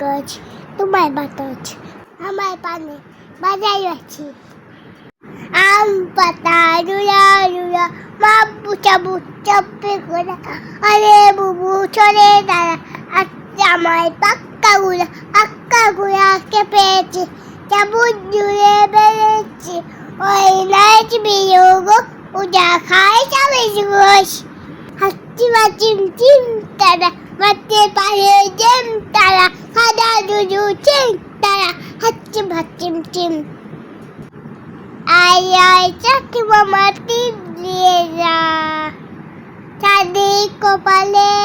কাছ তোমার বাতাস, আমার পানে বাজাই আছি। আম, পাতা রুলা রুলা মা বুচা বুচা করে আরে বুবু, চলে দাঁড়া আমায় পাক্কা গুলা আক্কা গুলা কে পেয়েছে চাবুক জুড়ে বেড়েছে। ওই নাচ বিয়োগ উজা খায় চাবে ঘোষ হাচ্ছি বা চিম চিম তারা মারতে পারে জেম দুজু চিম তারা হাচ্ছি বা চিম। আই আয় চাকি মামা টিপ দিয়ে যা। চাঁদে কপালে